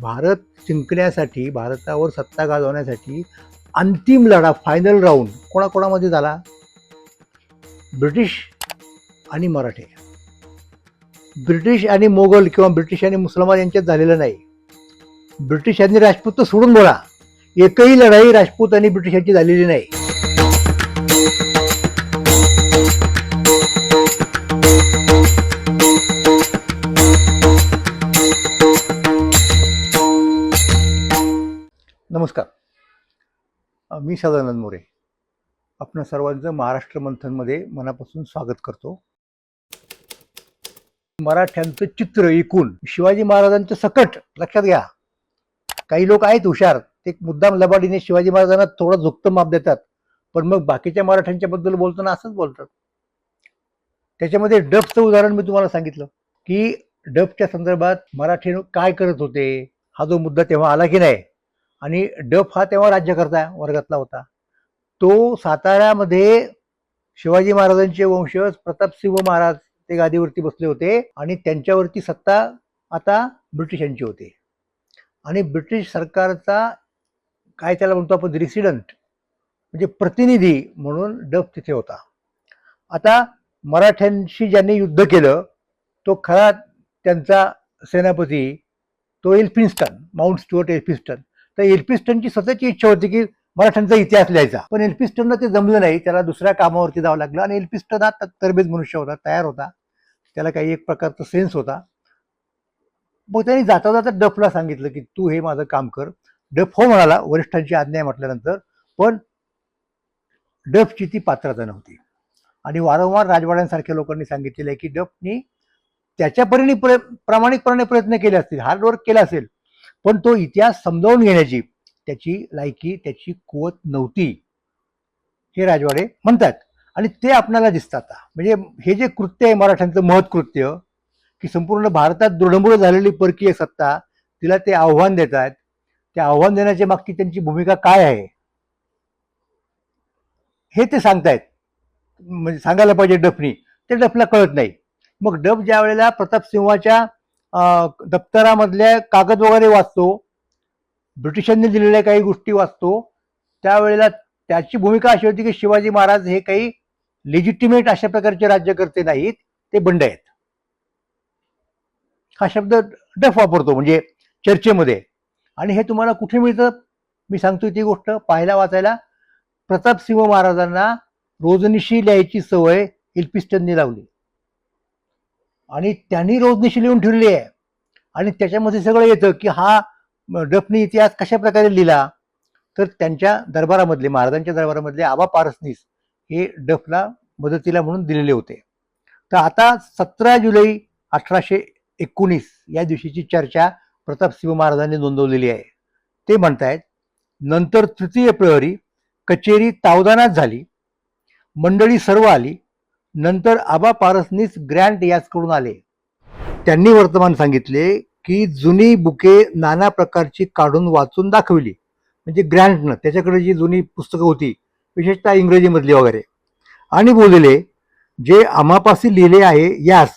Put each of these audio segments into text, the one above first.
भारत जिंकण्यासाठी भारतावर सत्ता गाजवण्यासाठी अंतिम लढा फायनल राऊंड कोणाकोणामध्ये झाला? ब्रिटिश आणि मराठे. ब्रिटिश आणि मोगल किंवा ब्रिटिश आणि मुसलमान यांच्यात झालेलं नाही. ब्रिटिशांनी राजपूत तर सोडून बोला. एकही लढाई राजपूत आणि ब्रिटिशांची झालेली नाही. मी सदानंद मोरे. आपण सर्वांचं महाराष्ट्र मंथनमध्ये मनापासून स्वागत करतो. मराठ्यांचं चित्र ऐकून शिवाजी महाराजांचं सकट लक्षात घ्या. काही लोक आहेत हुशार. ते मुद्दाम लबाडीने शिवाजी महाराजांना थोडं झुकतं माप देतात. पण मग बाकीच्या मराठ्यांच्या बद्दल बोलताना असंच बोलतात. त्याच्यामध्ये डफचं उदाहरण मी तुम्हाला सांगितलं की डफच्या संदर्भात मराठी काय करत होते? हा जो मुद्दा तेव्हा आला की नाही? आणि डफ हा तेव्हा राज्यकर्ता वर्गातला होता. तो साताऱ्यामध्ये शिवाजी महाराजांचे वंशज प्रतापसिंह महाराज ते गादीवरती बसले होते आणि त्यांच्यावरती सत्ता आता ब्रिटिशांची होती. आणि ब्रिटिश सरकारचा काय त्याला म्हणतो आपण रेसिडंट म्हणजे प्रतिनिधी म्हणून डफ तिथे होता. आता मराठ्यांशी ज्यांनी युद्ध केलं तो खरा त्यांचा सेनापती तो एल्फिन्स्टन माउंट स्टुअर्ट एल्फिन्स्टन. तर एल्फिन्स्टनची स्वतःची इच्छा होती की मराठ्यांचा इतिहास लिहायचा. पण एल्पिस्टनला ते जमलं नाही. त्याला दुसऱ्या कामावरती जावं लागलं आणि एल्फिन्स्टन हा तरबेज मनुष्य होता तयार होता. त्याला काही एक प्रकारचा सेन्स होता. मग त्यांनी जाता जाता डफला सांगितलं की तू हे माझं काम कर. डफ हो म्हणाला वरिष्ठांची आज्ञा म्हटल्यानंतर. पण डफची ती पात्रता नव्हती. आणि वारंवार राजवाड्यांसारख्या लोकांनी सांगितलेलं आहे की डफनी त्याच्या परीने प्र प्रयत्न केले असतील हार्डवर्क केलं केला असेल पण तो इतिहास समजावून घेण्याची त्याची लायकी त्याची कुवत नव्हती. हे राजवाडे म्हणतात. आणि ते आपल्याला दिसतात आता. म्हणजे हे जे कृत्य आहे मराठ्यांचं महत् कृत्य की संपूर्ण भारतात दृढमूळ झालेली परकीय सत्ता तिला ते आव्हान देत आहेत. ते आव्हान देण्याच्या मागची त्यांची भूमिका काय आहे? हे ते सांगतायत. म्हणजे सांगायला पाहिजे डफनी. ते डफला कळत नाही. मग डफ ज्या वेळेला प्रतापसिंहाच्या दप्तरामधल्या कागद वगैरे वाचतो. ब्रिटिशांनी दिलेल्या काही गोष्टी वाचतो. त्यावेळेला त्याची भूमिका अशी होती की शिवाजी महाराज हे काही लेजिटिमेट अशा प्रकारचे राज्यकर्ते नाहीत ते बंड आहेत. हा शब्द डफ वापरतो म्हणजे चर्चेमध्ये. आणि हे तुम्हाला कुठे मिळतं? मी सांगतोय ती गोष्ट पाहायला वाचायला. प्रतापसिंह महाराजांना रोजनिशी लिहायची सवय इल्पिस्टनने लावली. आणि त्यांनी रोजनिशी लिहून ठेवली आहे. आणि त्याच्यामध्ये सगळं येतं की हा डफनी इतिहास कशा प्रकारे लिहिला? तर त्यांच्या दरबारामधले महाराजांच्या दरबारामधले आबा पारसनीस हे डफला मदतीला म्हणून दिलेले होते. तर आता सतरा जुलै अठराशे एकोणीस या दिवशीची चर्चा प्रतापसिंह महाराजांनी नोंदवलेली आहे. ते म्हणतायत नंतर तृतीय प्रहरी कचेरी तावदानात झाली मंडळी सर्व आली नंतर आबा पारसनीस ग्रँट याचकडून आले. त्यांनी वर्तमान सांगितले की जुनी बुके नाना प्रकारची काढून वाचून दाखवली. म्हणजे ग्रँटनं त्याच्याकडे जी जुनी पुस्तकं होती विशेषतः इंग्रजीमधली वगैरे. आणि बोलले जे आमापासी लिहिले आहे यास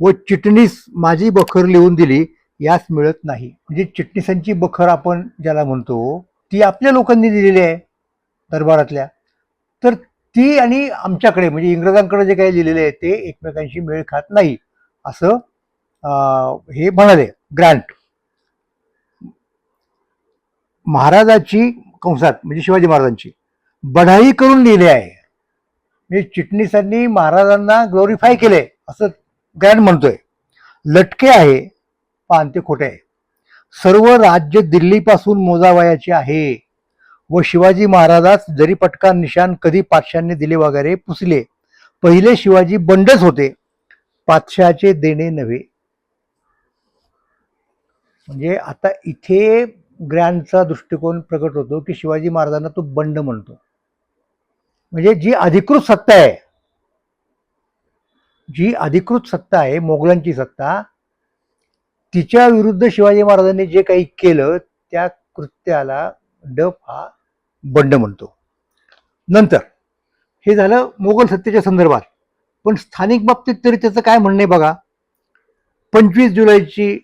व चिटणीस माझी बखर लिहून दिली यास मिळत नाही. म्हणजे चिटणीसांची बखर आपण ज्याला म्हणतो ती आपल्या लोकांनी दिलेली आहे दरबारातल्या. तर ती आणि आमच्याकडे म्हणजे इंग्रजांकडे जे काही लिहिलेले आहे ते एकमेकांशी मेळ खात नाही असं हे म्हणाले ग्रँट. महाराजाची कंसात म्हणजे शिवाजी महाराजांची बढाई करून लिहिले आहे. म्हणजे चिटणीसांनी महाराजांना ग्लोरीफाय केले असं ग्रँड म्हणतोय. लटके आहे पान ते खोटे आहे. सर्व राज्य दिल्लीपासून मोजावयाचे आहे. व शिवाजी महाराजास जरी पटका निशान कधी पातशांनी दिले वगैरे पुसले पहिले शिवाजी बंडच होते. पातशाचे देणे नव्हे. म्हणजे आता इथे ग्रँडचा दृष्टिकोन प्रकट होतो की शिवाजी महाराजांना तो बंड म्हणतो. म्हणजे जी अधिकृत सत्ता आहे जी अधिकृत सत्ता आहे मोगलांची सत्ता तिच्या विरुद्ध शिवाजी महाराजांनी जे काही केलं त्या कृत्याला डफ हा बंड म्हणतो. नंतर हे झालं मोगल सत्तेच्या संदर्भात. पण स्थानिक बाबतीत तरी त्याचं काय म्हणणं आहे बघा? पंचवीस जुलैची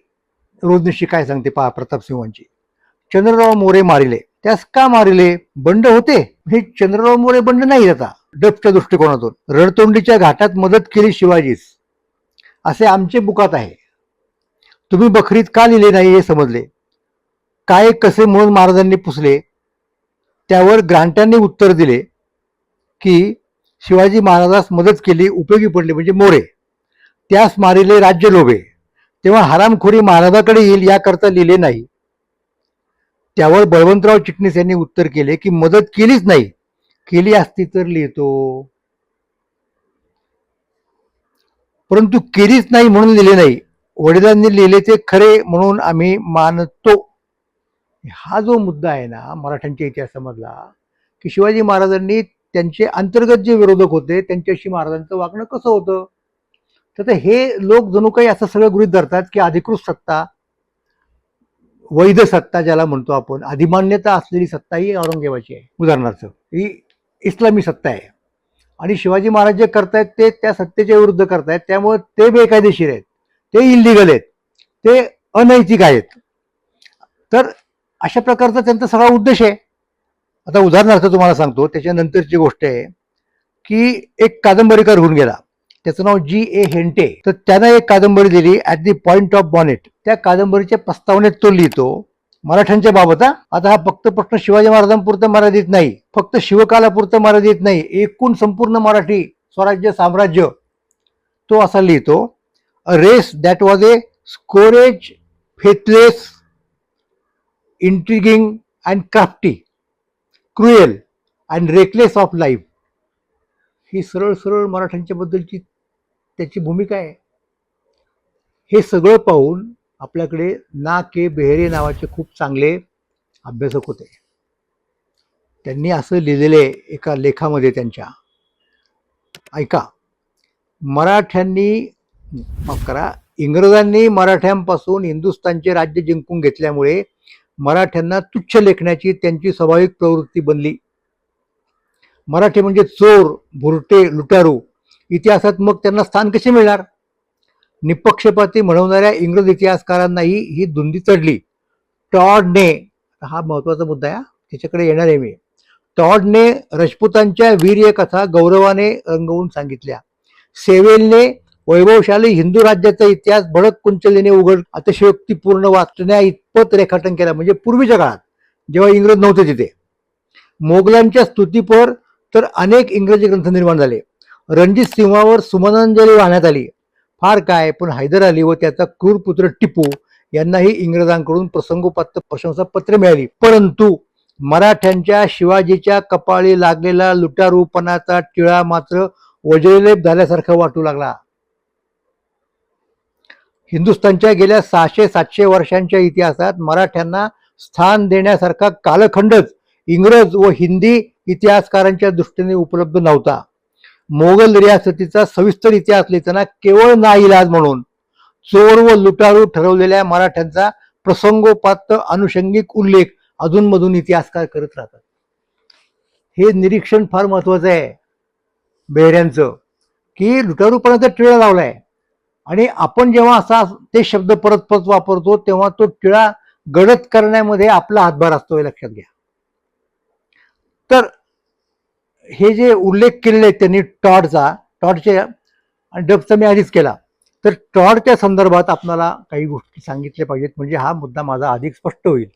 रोजनिशी काय सांगते पहा प्रतापसिंहांची चंद्रराव मोरे मारिले. त्यास का मारिले? बंड होते. हे चंद्रराव मोरे बंड नाही आता डफच्या दृष्टिकोनातून. रणतोंडीच्या घाटात मदत केली शिवाजीस. असे आमचे बुकात आहे. तुम्ही बखरीत का लिहिले नाही हे समजले? काय कसे म्हणून महाराजांनी पुसले? त्यावर ग्रांटांनी उत्तर दिले की शिवाजी महाराजास मदत केली उपयोगी पडली म्हणजे मोरे. त्यास मारिले राज्य लोभे. तेव्हा हरामखोरी महाराजाकडे येईल याकरता लिहिले नाही. त्यावर बळवंतराव चिटणीस यांनी उत्तर केले की मदत केलीच नाही. केली असती तर लिहितो. परंतु केलीच नाही म्हणून लिहिले नाही. वडिलांनी लिहिले ते खरे म्हणून आम्ही मानतो. हा जो मुद्दा आहे ना मराठ्यांच्या इतिहासामधला की शिवाजी महाराजांनी त्यांचे अंतर्गत जे विरोधक होते त्यांच्याशी महाराजांचं वागणं कसं होतं? तर हे लोक जणू काही असं सगळं गृहीत धरतात की अधिकृत सत्ता वैध सत्ता ज्याला म्हणतो आपण अधिमान्यता असलेली सत्ता ही औरंगजेबाची आहे उदाहरणार्थ. ही इस्लामी सत्ता आहे. आणि शिवाजी महाराज जे करतायत ते त्या सत्तेच्या विरुद्ध करतायत त्यामुळे ते बेकायदेशीर आहेत ते इलिगल आहेत ते अनैतिक आहेत. तर अशा प्रकारचा त्यांचा सगळा उद्देश आहे. आता उदाहरणार्थ तुम्हाला सांगतो त्याच्यानंतरची गोष्ट आहे की एक कादंबरीकार होऊन गेला. त्याचं नाव जी ए हेंटे. तर त्यानं एक कादंबरी दिली at the point of bayonet त्या कादंबरीच्या प्रस्तावनेत तो लिहितो मराठ्यांच्या बाबत हा. आता हा फक्त प्रश्न शिवाजी महाराजांपुरता मर्यादित नाही. फक्त शिवकालापुरतं मर्यादित नाही. एकूण संपूर्ण मराठी स्वराज्य साम्राज्य तो असा लिहितो a race that was a scourge faithless intriguing and crafty cruel and reckless of life ही सरळ सरळ मराठ्यांच्या बद्दलची त्याची भूमिका आहे. हे सगळं पाहून आपल्याकडे ना के बेहरे नावाचे खूप चांगले अभ्यासक होते. त्यांनी असं लिहिलेले एका लेखामध्ये त्यांच्या. ऐका. मराठ्यांनी माफ करा इंग्रजांनी मराठ्यांपासून हिंदुस्थानचे राज्य जिंकून घेतल्यामुळे मराठ्यांना तुच्छ लेखण्याची त्यांची स्वाभाविक प्रवृत्ती बनली. मराठी म्हणजे चोर भुरटे लुटारू. इतिहासात मग त्यांना स्थान कसे मिळणार? निपक्षपाती म्हणवणाऱ्या इंग्रज इतिहासकारांनाही ही धुंदी चढली. टॉडने हा महत्त्वाचा मुद्दा आहे त्याच्याकडे येणार आहे मी. टॉडने राजपुतांच्या वीर्यकथा गौरवाने रंगवून सांगितल्या. सेवेलने वैभवशाली हिंदू राज्याचा इतिहास भडक कुंचलीने उघड अतिशयोक्तीपूर्ण वाचण्या इतपत रेखाटन केला. म्हणजे पूर्वीच्या काळात जेव्हा इंग्रज नव्हते तिथे मोगलांच्या स्तुतीपर तर अनेक इंग्रजी ग्रंथ निर्माण झाले. रणजित सिंहावर सुमनांजली वाहण्यात आली. फार काय पण हैदर अली व त्याचा क्रूर पुत्र टिपू यांनाही इंग्रजांकडून प्रसंगोपात प्रशंसा पत्र मिळाली. परंतु मराठ्यांच्या शिवाजीच्या कपाळी लागलेला लुटारूपणाचा टिळा मात्र वज्रलेप झाल्यासारखा वाटू लागला. हिंदुस्थानच्या गेल्या सहाशे सातशे वर्षांच्या इतिहासात मराठ्यांना स्थान देण्यासारखा कालखंडच इंग्रज व हिंदी इतिहासकारांच्या दृष्टीने उपलब्ध नव्हता. मोगल रियासतीचा सविस्तर इतिहास लिहिताना केवळ नाईलाज म्हणून चोर व लुटारू ठरवलेल्या मराठ्यांचा प्रसंगोपात अनुषंगिक उल्लेख अधूनमधून इतिहासकार करत राहतात. हे निरीक्षण फार महत्वाचं आहे बेहऱ्यांचं की लुटारूपणाचा टिळा लावलाय. आणि आपण जेव्हा असा ते शब्द परत परत वापरतो तेव्हा तो टिळा गडद करण्यामध्ये आपला हातभार असतो हे लक्षात घ्या. तर हे जे उल्लेख केलेले आहेत त्यांनी टॉडचा टॉडच्या आणि डबचा मी आधीच केला. तर टॉडच्या संदर्भात आपल्याला काही गोष्टी सांगितल्या पाहिजेत म्हणजे हा मुद्दा माझा अधिक स्पष्ट होईल.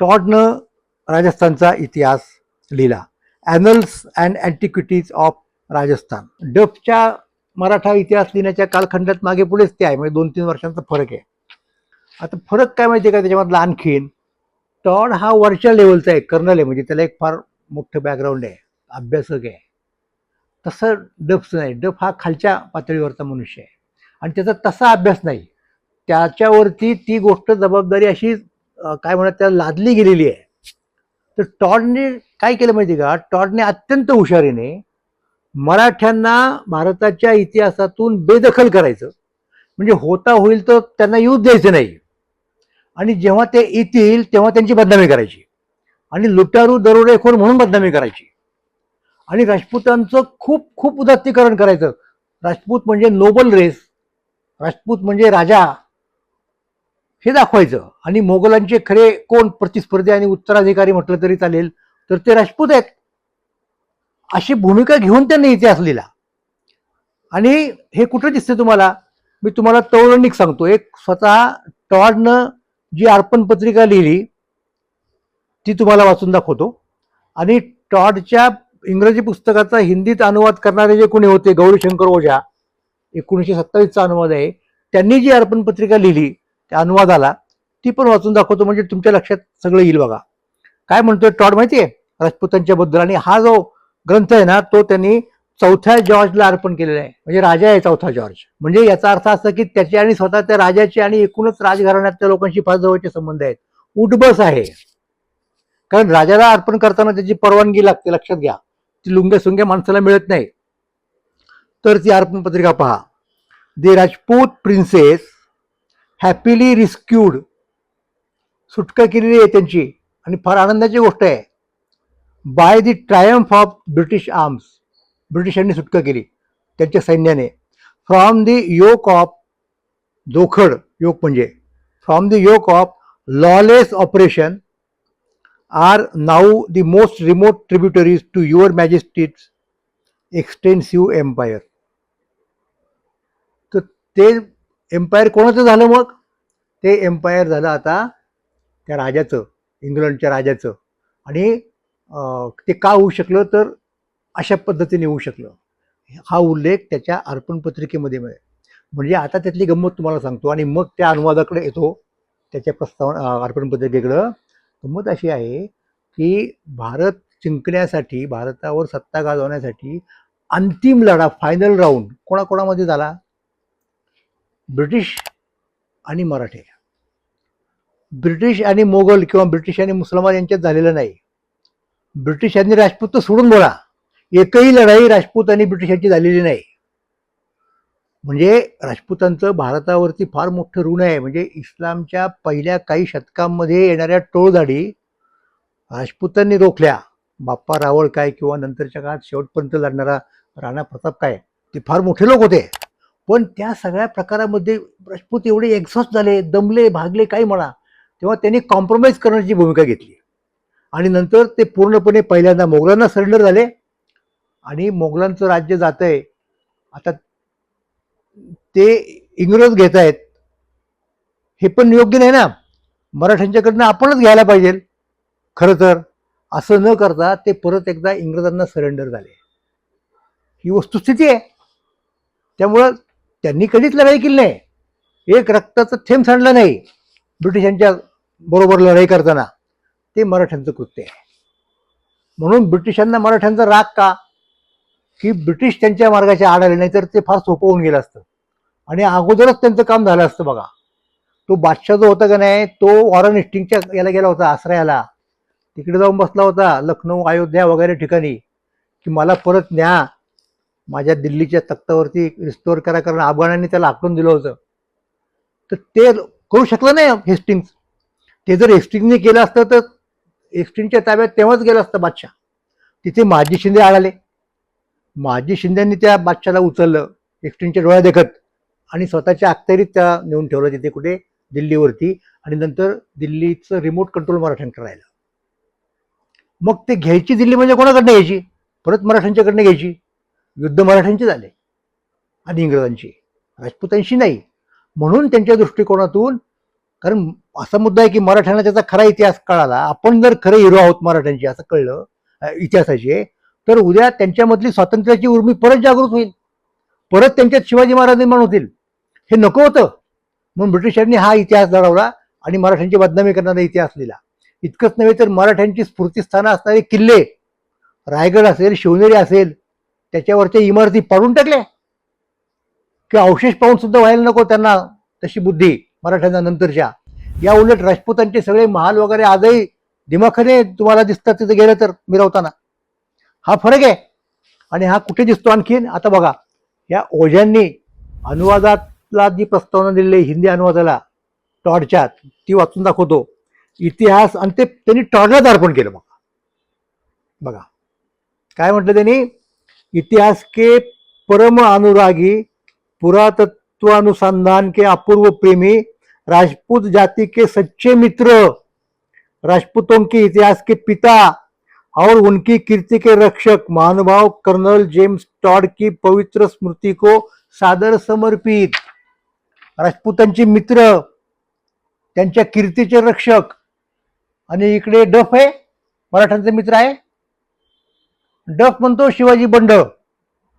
टॉडनं राजस्थानचा इतिहास लिहिला. Annals and antiquities of Rajasthan डफच्या Maratha इतिहास लिहिण्याच्या कालखंडात मागे पुढेच ते आहे. म्हणजे दोन तीन वर्षांचा फरक आहे. आता फरक काय माहिती आहे का? त्याच्यामधला आणखीन. टॉड हा वरच्या लेवलचा आहे कर्नल आहे. म्हणजे त्याला एक फार मोठं बॅकग्राऊंड आहे. अभ्यासक आहे. तसं डफचं नाही. डफ हा खालच्या पातळीवरचा मनुष्य आहे. आणि त्याचा तसा अभ्यास नाही. त्याच्यावरती ती गोष्ट जबाबदारी अशी काय म्हणत त्याला लादली गेलेली आहे. तर टॉडने काय केलं माहिती का? टॉडने अत्यंत हुशारीने मराठ्यांना भारताच्या इतिहासातून बेदखल करायचं. म्हणजे होता होईल तर त्यांना येऊच द्यायचं नाही. आणि जेव्हा ते येतील तेव्हा त्यांची बदनामी करायची. आणि लुटारू दरोडेखोर म्हणून बदनामी करायची. आणि राजपूतांचं खूप खूप उदात्तीकरण करायचं. राजपूत म्हणजे नोबल रेस राजपूत म्हणजे राजा हे दाखवायचं. आणि मोगलांचे खरे कोण? प्रतिस्पर्धी आणि उत्तराधिकारी म्हटलं तरी चालेल. तर ते राजपूत आहेत. अशी भूमिका घेऊन त्यांनी इतिहास लिहिला आणि हे कुठं दिसते तुम्हाला? मी तुम्हाला तौरणिक सांगतो. एक स्वतः टॉडनं जी अर्पण पत्रिका लिहिली ती तुम्हाला वाचून दाखवतो. आणि टॉडच्या इंग्रजी पुस्तकाचा हिंदीत अनुवाद करणारे जे कोणी होते गौरीशंकर ओझा एकोणीसशे सत्तावीसचा अनुवाद आहे. त्यांनी जी अर्पण पत्रिका लिहिली त्या अनुवादाला ती पण वाचून दाखवतो म्हणजे तुमच्या लक्षात सगळं येईल बघा. काय म्हणतोय टॉड माहिती राजपूतांच्या बद्दल. आणि हा जो ग्रंथ आहे ना तो त्यांनी चौथ्या जॉर्जला अर्पण केलेला आहे. म्हणजे राजा आहे चौथा जॉर्ज. म्हणजे याचा अर्थ असा की त्याचे आणि स्वतः त्या राजाचे आणि एकूणच राजघराण्यातल्या लोकांशी फार जवळचे संबंध आहेत. उठबस आहे. कारण राजाला अर्पण करताना त्याची परवानगी लागते लक्षात घ्या. ती लुंग्या सुंग्या माणसाला मिळत नाही. तर ती अर्पण पत्रिका पहा. The Rajput princess happily rescued सुटका केलेली आहे त्यांची. आणि फार आनंदाची गोष्ट आहे. By the triumph of British arms. ब्रिटिशांनी सुटका केली. त्यांच्या सैन्याने. फ्रॉम दी योक ऑफ जोखड योक म्हणजे. From the yoke of lawless operation are now the most remote tributaries to your majesty's extensive empire. तर ते एम्पायर कोणाचं झालं मग? ते एम्पायर झालं आता त्या राजाचं इंग्लंडच्या राजाचं. आणि ते का होऊ शकलं तर अशा पद्धतीने होऊ शकलं. हा उल्लेख त्याच्या अर्पणपत्रिकेमध्ये मिळेल. म्हणजे आता त्यातली गंमत तुम्हाला सांगतो आणि मग त्या अनुवादाकडे येतो. त्याच्या प्रस्ताव अर्पणपत्रिकेकडं गंमत अशी आहे की भारत जिंकण्यासाठी भारतावर सत्ता गाजवण्यासाठी अंतिम लढा फायनल राऊंड कोणाकोणामध्ये झाला? ब्रिटिश आणि मराठे. ब्रिटिश आणि मोगल किंवा ब्रिटिश आणि मुसलमान यांच्यात झालेलं नाही. ब्रिटिशांनी राजपूत सोडून बोला. एकही लढाई राजपूत आणि ब्रिटिशांची झालेली नाही. म्हणजे राजपूतांचं भारतावरती फार मोठं ऋण आहे. म्हणजे इस्लामच्या पहिल्या काही शतकांमध्ये येणाऱ्या टोळधाडी राजपूतांनी रोखल्या. बाप्पा रावळ काय किंवा नंतरच्या काळात शेवटपर्यंत लढणारा राणा प्रताप काय ते फार मोठे लोक होते. पण त्या सगळ्या प्रकारामध्ये राजपूत एवढे एक्झॉस्ट झाले दमले भागले काही म्हणा तेव्हा त्यांनी कॉम्प्रोमाइज करण्याची भूमिका घेतली. आणि नंतर ते पूर्णपणे पहिल्यांदा मोगलांना सरेंडर झाले. आणि मोगलांचं राज्य जात आहे आता ते इंग्रज घेत आहेत हे पण योग्य नाही ना. मराठ्यांच्याकडनं आपणच घ्यायला पाहिजे. खरं तर असं न करता ते परत एकदा इंग्रजांना सरेंडर झाले. ही वस्तुस्थिती आहे. त्यामुळं त्यांनी कधीच लढाई केली नाही. एक रक्ताचं थेंब सांडलं नाही. ब्रिटिशांच्या बरोबर लढाई करताना. ते मराठ्यांचं कृत्य आहे. म्हणून ब्रिटिशांना मराठ्यांचा राग का? की ब्रिटिश त्यांच्या मार्गाच्या आड आले नाही तर ते फार सोपं होऊन गेलं असतं. आणि अगोदरच त्यांचं काम झालं असतं बघा. तो बादशाह जो होता का नाही तो वॉरन इस्टिंगच्या याला गेला होता आश्रयाला तिकडे जाऊन बसला होता लखनौ अयोध्या वगैरे ठिकाणी की मला परत न्या. माझ्या दिल्लीच्या तख्तावरती रिस्टोअर करा कारण अफगाणांनी त्याला आखून दिलं होतं. तर ते करू शकलं नाही हेस्टिंग्स. ते जर हेस्टिंगने केलं असतं तर हेस्टिंगच्या ताब्यात तेव्हाच गेलं असतं बादशाह. तिथे माजी शिंदे आळाले माजी शिंदेंनी त्या बादशाला उचललं हेस्टिंगच्या डोळ्या देखत आणि स्वतःच्या अखत्यारीत त्या नेऊन ठेवलं तिथे कुठे? दिल्लीवरती आणि नंतर दिल्लीचं रिमोट कंट्रोल मराठ्यांकडे राहिलं. मग ते घ्यायची दिल्ली म्हणजे कोणाकडनं घ्यायची? परत मराठ्यांच्याकडनं घ्यायची? युद्ध मराठ्यांचे झाले. आणि इंग्रजांची. राजपूतांशी नाही. म्हणून त्यांच्या दृष्टिकोनातून कारण असा मुद्दा आहे की मराठ्यांना त्याचा खरा इतिहास कळाला. आपण जर खरे हिरो आहोत मराठ्यांचे असं कळलं इतिहासाचे तर उद्या त्यांच्यामधली स्वातंत्र्याची उर्मी परत जागृत होईल. परत त्यांच्यात शिवाजी महाराज निर्माण होतील. हे नको होतं. म्हणून ब्रिटिशांनी हा इतिहास दडवला आणि मराठ्यांची बदनामी करणारा इतिहास लिहिला. इतकंच नव्हे तर मराठ्यांची स्फूर्तीस्थानं असणारे किल्ले रायगड असेल शिवनेरी असेल त्याच्यावरच्या इमारती पाडून टाकल्या. किंवा अवशेष पाहून सुद्धा व्हायला नको त्यांना तशी बुद्धी मराठ्यांना नंतरच्या. या उलट राजपूतांचे सगळे महाल वगैरे आजही दिमाखाने तुम्हाला दिसतात तिथे गेलं तर मिरवताना. हा फरक आहे. आणि हा कुठे दिसतो आणखीन? आता बघा. या ओझ्यांनी अनुवादातला जी प्रस्तावना दिलेली आहे हिंदी अनुवादाला टॉडच्यात ती वाचून दाखवतो. इतिहास आणि ते त्यांनी टॉडलाच अर्पण केलं बघा बघा. काय म्हटलं त्यांनी? इतिहास के परम अनुरागी पुरातत्वानुसंधान के अपूर्व प्रेमी राजपूत जाति के सच्चे मित्र राजपूतों के इतिहास के पिता और उनकी कीर्ति के रक्षक महानुभाव कर्नल जेम्स टॉड की पवित्र स्मृति को सादर समर्पित. राजपूतांचे मित्र त्यांच्या कीर्तीचे रक्षक आणि इकडे डफ आहे मराठ्यांचे मित्र आहे. डफ म्हणतो शिवाजी बंड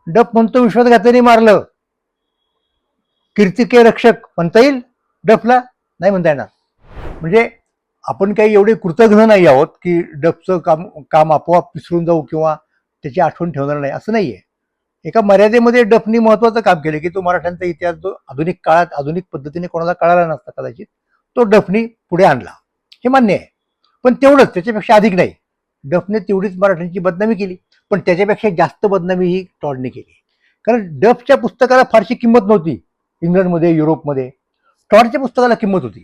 डफ म्हणतो विश्वासघाताने मारलं. कीर्तिके रक्षक म्हणता येईल? डफला नाही म्हणता येणार. म्हणजे आपण काही एवढे कृतज्ञ नाही आहोत की डफचं काम काम आपोआप विसरून जाऊ किंवा त्याची आठवण ठेवणार नाही. असं नाही आहे एका मर्यादेमध्ये डफनी महत्त्वाचं काम केलं की तो मराठ्यांचा इतिहास जो आधुनिक काळात आधुनिक पद्धतीने कोणाला कळाला नसता कदाचित तो डफनी पुढे आणला. हे मान्य आहे. पण तेवढंच त्याच्यापेक्षा अधिक नाही. डफने तेवढीच मराठ्यांची बदनामी केली पण त्याच्यापेक्षा जास्त बदनामी ही टॉडने केली. कारण डफच्या पुस्तकाला फारशी किंमत नव्हती इंग्लंडमध्ये युरोपमध्ये. टॉडच्या पुस्तकाला किंमत होती.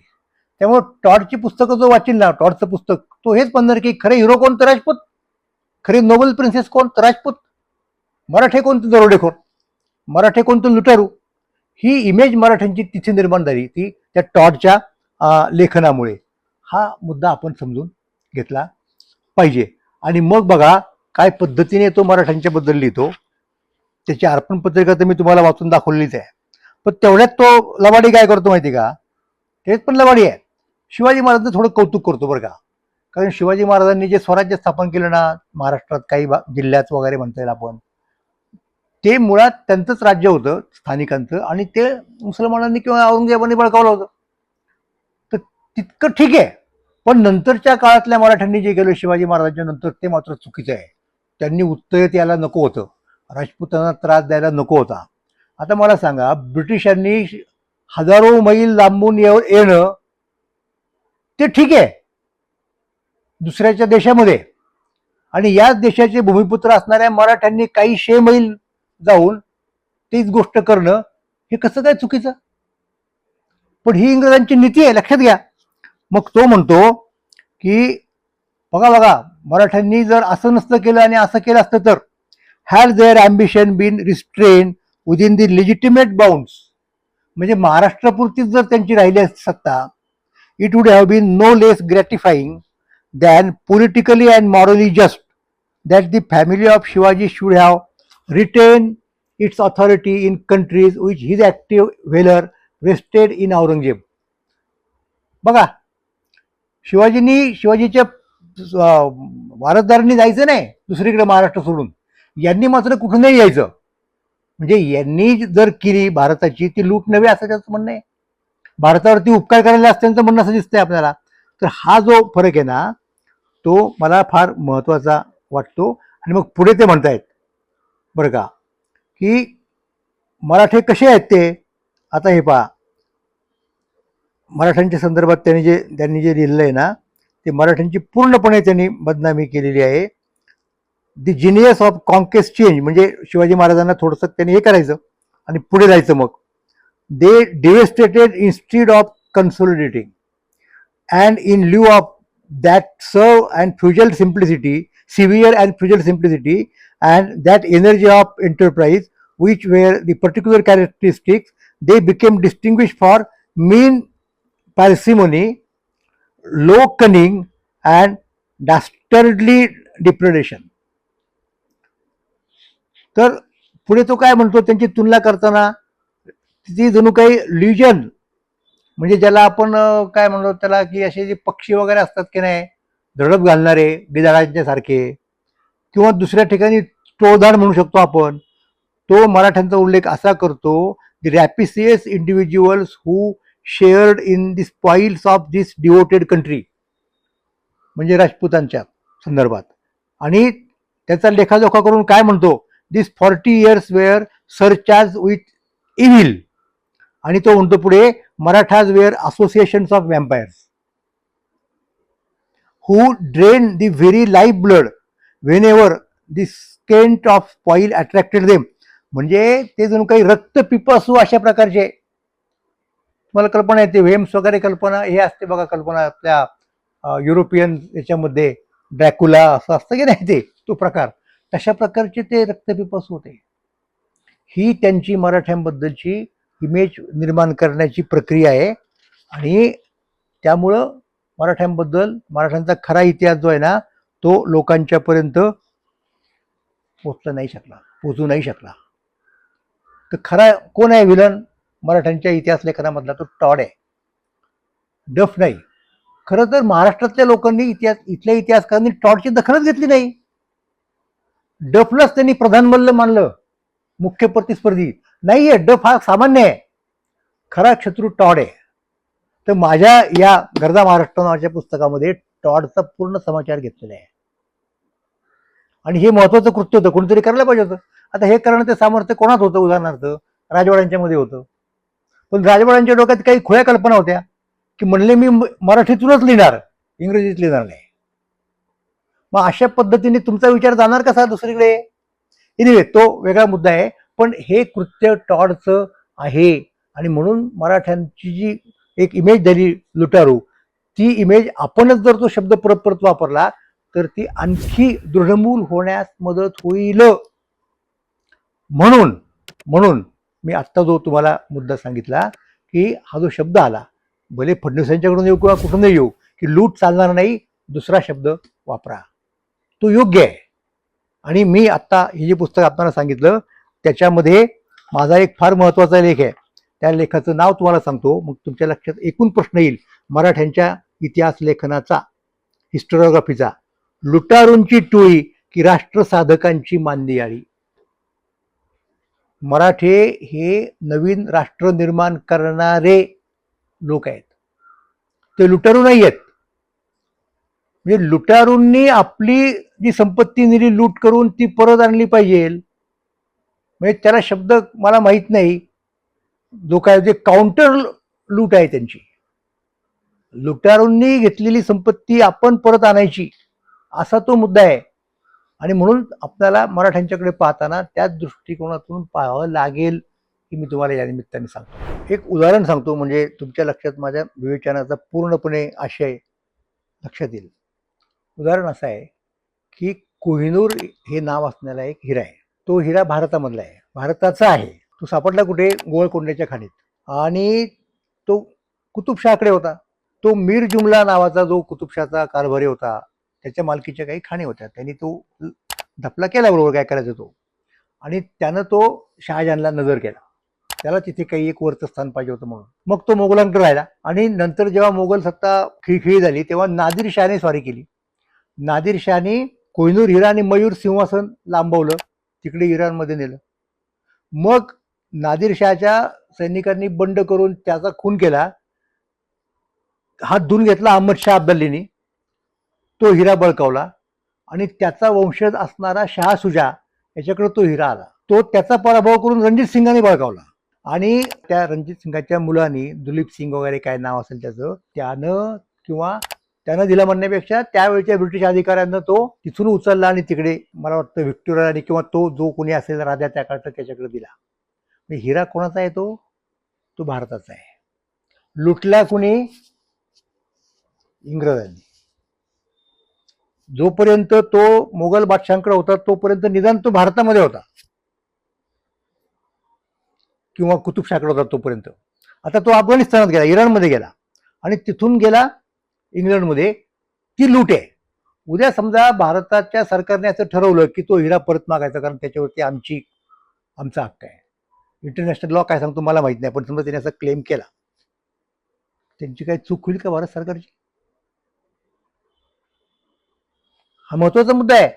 त्यामुळे टॉडची पुस्तकं जो वाचील ना टॉडचं पुस्तक तो हेच म्हणणार की खरे हिरो कोण? तर राजपूत खरे नोबल प्रिन्सेस कोण? तर राजपूत मराठे कोण? तर दरोडेखोर मराठे कोण? तर लुटारू. ही इमेज मराठ्यांची तिथे निर्माण झाली ती त्या टॉडच्या लेखनामुळे. हा मुद्दा आपण समजून घेतला पाहिजे. आणि मग बघा काय पद्धतीने तो मराठ्यांच्याबद्दल लिहितो. त्याची अर्पण पत्रिका तर मी तुम्हाला वाचून दाखवलेलीच आहे. पण तेवढ्यात तो लवाडी काय करतो माहिती का? तेच पण लवाडी आहे. शिवाजी महाराजांचं थोडं कौतुक करतो बरं का. कारण शिवाजी महाराजांनी जे स्वराज्य स्थापन केलं ना महाराष्ट्रात काही भा- जिल्ह्यात वगैरे म्हणता येईल आपण ते मुळात त्यांचंच राज्य होतं स्थानिकांचं आणि ते मुसलमानांनी किंवा औरंगजेबाने बळकावलं होतं. तर तितकं ठीक आहे. पण नंतरच्या काळातल्या मराठ्यांनी जे केलं शिवाजी महाराजांच्या नंतर ते मात्र चुकीचं आहे. त्यांनी उत्तरेत यायला नको होतं. राजपुतांना त्रास द्यायला नको होता. आता मला सांगा ब्रिटिशांनी हजारो मैल लांबून येणं ते ठीक आहे. दुसऱ्याच्या देशामध्ये. आणि याच देशाचे भूमिपुत्र असणाऱ्या मराठ्यांनी काही शे मैल जाऊन तीच गोष्ट करणं हे कसं काय चुकीचं? पण ही इंग्रजांची नीती आहे लक्षात घ्या. मग तो म्हणतो की बघा बघा मराठ्यांनी जर असं नसतं केलं आणि असं केलं असतं तर had their ambition been restrain within the legitimate bounds म्हणजे महाराष्ट्रापुरतीच जर त्यांची राहिली सत्ता it would have been no less gratifying than politically and morally just that the family of Shivaji should have retain its authority in countries which his active valour wrested in Aurangzeb बघा शिवाजींनी शिवाजीच्या वारसदारांनी जायचं नाही दुसरीकडे महाराष्ट्र सोडून. यांनी मात्र कुठूनही यायचं. म्हणजे यांनी जर केली भारताची ती लूट नव्हे असं त्याचं म्हणणं आहे. भारतावरती उपकार करायला असत्यांचं म्हणणं असं दिसतंय आपल्याला. तर हा जो फरक आहे ना तो मला फार महत्त्वाचा वाटतो. आणि मग पुढे ते म्हणतायत. बरं का? की मराठे कसे आहेत ते? आता हे पहा. मराठ्यांच्या संदर्भात त्यांनी जे त्यांनी जे लिहिलं आहे ना ते मराठ्यांची पूर्णपणे त्यांनी बदनामी केलेली आहे. The genius of conquest change म्हणजे शिवाजी महाराजांना थोडंसं त्यांनी हे करायचं आणि पुढे जायचं मग. They devastated instead of consolidating and in lieu of that सर्व and frugal simplicity severe and frugal simplicity and that energy of enterprise which were the particular characteristics, they became distinguished for mean parsimony, low cunning, and dastardly depredation. तर पुढे तो काय म्हणतो त्यांची तुलना करताना ती जणू काही ल्युजन म्हणजे ज्याला आपण काय म्हणतो त्याला की असे जे पक्षी वगैरे असतात की नाही धडप घालणारे गिधाडांच्या सारखे किंवा दुसऱ्या ठिकाणी टोळधाड म्हणू शकतो आपण तो मराठ्यांचा उल्लेख असा करतो the rapacious individuals who shared in the spoils of this devoted country म्हणजे राजपूतांच्या संदर्भात. आणि त्याचा लेखाजोखा करून काय म्हणतो this forty years were surcharge with evil आणि तो म्हणतो पुढे Marathas were associations of vampires who drain the very life blood whenever the scent of spoil attracted them म्हणजे ते जणू काही रक्त पिपासू अशा प्रकारचे. तुम्हाला कल्पना येते वेम्स वगैरे कल्पना हे असते बघा कल्पना आपल्या युरोपियन याच्यामध्ये ड्रॅकुला असं असतं की नाही ते? तो प्रकार. तशा प्रकारचे ते रक्तपिपास होते. ही त्यांची मराठ्यांबद्दलची इमेज निर्माण करण्याची प्रक्रिया आहे आणि त्यामुळं मराठ्यांबद्दल मराठ्यांचा खरा इतिहास जो आहे ना तो लोकांच्यापर्यंत पोचला नाही शकला पोचू नाही शकला. तर खरा कोण आहे विलन मराठ्यांच्या इतिहास लेखनामधला तो टॉड आहे. डफ नाही. खरं तर महाराष्ट्रातल्या लोकांनी इतिहास इथल्या इतिहासकारांनी टॉडची दखलच घेतली नाही. डफलाच त्यांनी प्रधान मल्ल मानलं. मुख्य प्रतिस्पर्धी. नाहीये डफ हा सामान्य आहे. खरा शत्रू टॉड आहे. तर माझ्या या गरजा महाराष्ट्र नावाच्या पुस्तकामध्ये टॉडचा पूर्ण समाचार घेतलेला आहे. आणि हे महत्वाचं कृत्य होतं. कोणीतरी करायला पाहिजे होतं. आता हे करणं ते सामर्थ्य कोणात होतं? उदाहरणार्थ राजवाड्यांच्या मध्ये होतं. पण राजवाड्यांच्या डोक्यात काही खुळ्या कल्पना होत्या की म्हणले मी मराठीतूनच लिहिणार इंग्रजीत लिहिणार नाही. मग अशा पद्धतीने तुमचा विचार जाणार कसा दुसरीकडे? इनिवे तो वेगळा मुद्दा आहे. पण हे कृत्य टॉडचं आहे. आणि म्हणून मराठ्यांची जी एक इमेज झाली लुटारू ती इमेज आपणच जर तो शब्द परत परत वापरला तर ती आणखी दृढमूल होण्यास मदत होईल. म्हणून म्हणून मी आत्ता जो तुम्हाला मुद्दा सांगितला की हा जो शब्द आला भले फडणवीसांच्याकडून येऊ किंवा कुठून येऊ की लूट चालणार नाही दुसरा शब्द वापरा. तो योग्य आहे. आणि मी आत्ता हे जे पुस्तक आपल्याला सांगितलं त्याच्यामध्ये माझा एक फार महत्त्वाचा लेख आहे. त्या लेखाचं नाव तुम्हाला सांगतो. मग तुमच्या लक्षात एकूण प्रश्न येईल. मराठ्यांच्या इतिहास लेखनाचा हिस्टोरिओग्राफीचा. लुटारूंची टोळी की राष्ट्रसाधकांची मांदियाळी. मराठे हे नवीन राष्ट्र निर्माण करणारे लोक आहेत. ते लुटारू नाही आहेत. म्हणजे लुटारूंनी आपली जी संपत्ती निरी लूट करून ती परत आणली पाहिजे. म्हणजे त्याला शब्द मला माहीत नाही. जो काय जे काउंटर लूट आहे त्यांची. लुटारूंनी घेतलेली संपत्ती आपण परत आणायची असा तो मुद्दा आहे. आणि म्हणून आपल्याला मराठ्यांच्याकडे पाहताना त्याच दृष्टिकोनातून पाहावं लागेल की मी तुम्हाला या निमित्ताने सांगतो. एक उदाहरण सांगतो म्हणजे तुमच्या लक्षात माझ्या विवेचनाचा पूर्णपणे आशय लक्षात येईल. उदाहरण असं आहे की कोहिनूर हे नाव असणारा एक हिरा आहे. तो हिरा भारतामधला आहे. भारताचा आहे. तो सापडला कुठे? गोळकोंड्याच्या खाणीत. आणि तो कुतुबशहाकडे होता. तो मीर जुमला नावाचा जो कुतुबशाहचा कारभारी होता त्याच्या मालकीच्या काही खाणी होत्या. त्यांनी तो धपला केला बरोबर काय करायचं तो? आणि त्यानं तो शहाजहानला नजर केला. त्याला तिथे काही एक वरचं स्थान पाहिजे होतं म्हणून. मग तो मोगलांकडे राहिला. आणि नंतर जेव्हा मोगल सत्ता खिळखिळी झाली तेव्हा नादिर शहाने स्वारी केली. नादिर शहाने कोहिनूर हिरा आणि मयूर सिंहासन लांबवलं तिकडे इराणमध्ये नेलं. मग नादिर शहाच्या सैनिकांनी बंड करून त्याचा खून केला. हात धुवून घेतला अहमद शाह अब्दालीनी तो हिरा बळकावला आणि त्याचा वंशज असणारा शहा सुजा याच्याकडे तो हिरा आला. तो त्याचा पराभव करून रणजित सिंगाने बळकावला. आणि त्या रणजित सिंगाच्या मुलांनी दुलीप सिंग वगैरे काय नाव असेल त्याचं त्यानं किंवा त्यांना दिला म्हणण्यापेक्षा त्यावेळच्या ब्रिटिश अधिकाऱ्यांना तो तिथून उचलला आणि तिकडे मला वाटतं व्हिक्टोरिया आणि किंवा तो जो कोणी असेल राजा त्या काळचा त्याच्याकडे दिला. म्हणजे हिरा कोणाचा आहे तो? तो भारताचा आहे. लुटला कुणी? इंग्रजांनी. जोपर्यंत तो मोगल बादशांकडे होता तोपर्यंत निदान तो भारतामध्ये होता. किंवा कुतुबशाकडे होता तोपर्यंत. आता तो अफगाणिस्तानात गेला इराणमध्ये गेला. आणि तिथून गेला इंग्लंडमध्ये ती लूट आहे. उद्या समजा भारताच्या सरकारने असं ठरवलं की तो हिरा परत मागायचा कारण त्याच्यावरती आमची आमचा हक्क आहे. इंटरनॅशनल लॉ काय सांगतो मला माहीत नाही पण समजा त्याने असा क्लेम केला. त्यांची काही चूक होईल का भारत सरकारची? हा महत्त्वाचा मुद्दा आहे.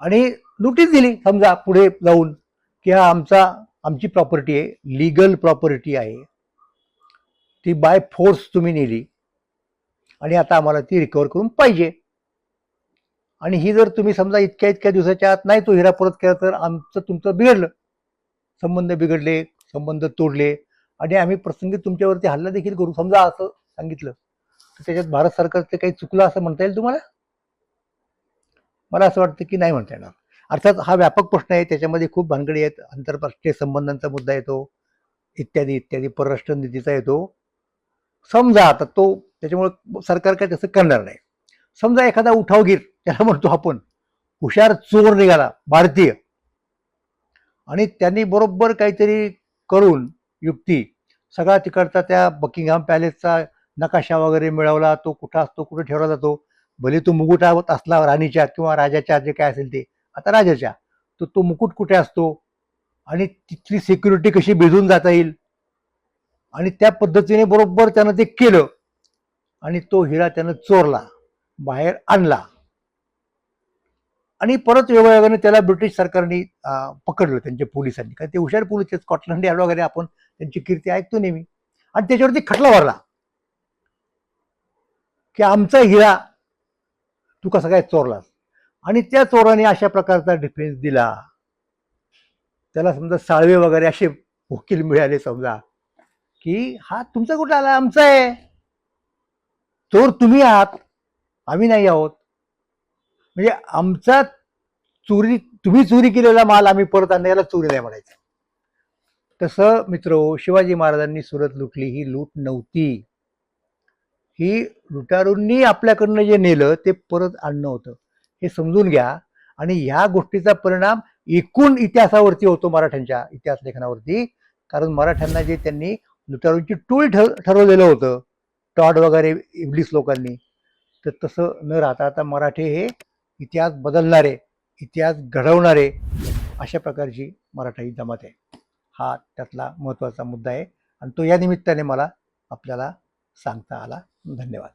आणि नोटीस दिली समजा पुढे जाऊन की हा आमचा आमची प्रॉपर्टी आहे लिगल प्रॉपर्टी आहे. ती बाय फोर्स तुम्ही नेली. आणि आता आम्हाला ती रिकवर करून पाहिजे. आणि ही जर तुम्ही समजा इतक्या इतक्या दिवसाच्या आत नाही तो हिरा परत केला तर आमचं तुमचं बिघडलं. संबंध बिघडले संबंध तोडले. आणि आम्ही प्रसंगी तुमच्यावरती हल्ला देखील करू. समजा असं सांगितलं तर त्याच्यात भारत सरकारचं काही चुकलं असं म्हणता येईल तुम्हाला? मला असं वाटतं की नाही म्हणता येणार. अर्थात हा व्यापक प्रश्न आहे. त्याच्यामध्ये खूप भानगडी आहेत. आंतरराष्ट्रीय संबंधांचा मुद्दा येतो. इत्यादी इत्यादी परराष्ट्र नीतीचा येतो. समजा आता तो त्याच्यामुळे सरकार काय तसं करणार नाही. समजा एखादा उठावगीर त्याला म्हणतो आपण हुशार चोर निघाला भारतीय. आणि त्यांनी बरोबर काहीतरी करून युक्ती सगळा तिकडचा त्या बकिंगहाम पॅलेसचा नकाशा वगैरे मिळवला तो कुठं असतो कुठं ठेवला जातो भले तो मुकुटावत असला राणीच्या किंवा राजाच्या जे काय असेल ते आता राजाच्या तर तो मुकुट कुठे असतो? आणि तिथली सिक्युरिटी कशी भिजून जाता येईल? आणि त्या पद्धतीने बरोबर त्यानं ते केलं. आणि तो हिरा त्यानं चोरला बाहेर आणला. आणि परत योगायोगाने त्याला ब्रिटिश सरकारने पकडलं त्यांच्या पोलिसांनी. कारण ते हुशार पोलीस आहेत. स्कॉटलंड यार्ड वगैरे आपण त्यांची कीर्ती ऐकतो नेहमी. आणि त्याच्यावरती खटला भरला. की आमचा हिरा तू कसा काय चोरलास? आणि त्या चोराने अशा प्रकारचा डिफेन्स दिला. त्याला समजा साळवे वगैरे असे वकील मिळाले समजा. की हा तुमचा कुठला आला? आमचा आहे. चोर तुम्ही आहात. आम्ही नाही आहोत. म्हणजे आमचा चोरी तुम्ही चोरी केलेला माल आम्ही परत आणला याला चोरी नाही म्हणायचं. तसं मित्र शिवाजी महाराजांनी सुरत लुटली ही लूट नव्हती. ही लुटारूंनी आपल्याकडनं जे नेलं ते परत आणणं होतं. हे समजून घ्या. आणि ह्या गोष्टीचा परिणाम एकूण इतिहासावरती होतो मराठ्यांच्या इतिहास लेखनावरती. कारण मराठ्यांना जे त्यांनी लुटारूंची टूळ ठर ठरवलेलं होतं. टॉड वगैरे इंग्लिश लोकांनी. तर तसं न राहता आता मराठी हे इतिहास बदलणारे इतिहास घडवणारे अशा प्रकारची मराठा जमात आहे. हा त्यातला महत्त्वाचा मुद्दा आहे. आणि तो या निमित्ताने मला आपल्याला सांगता आला. धन्यवाद.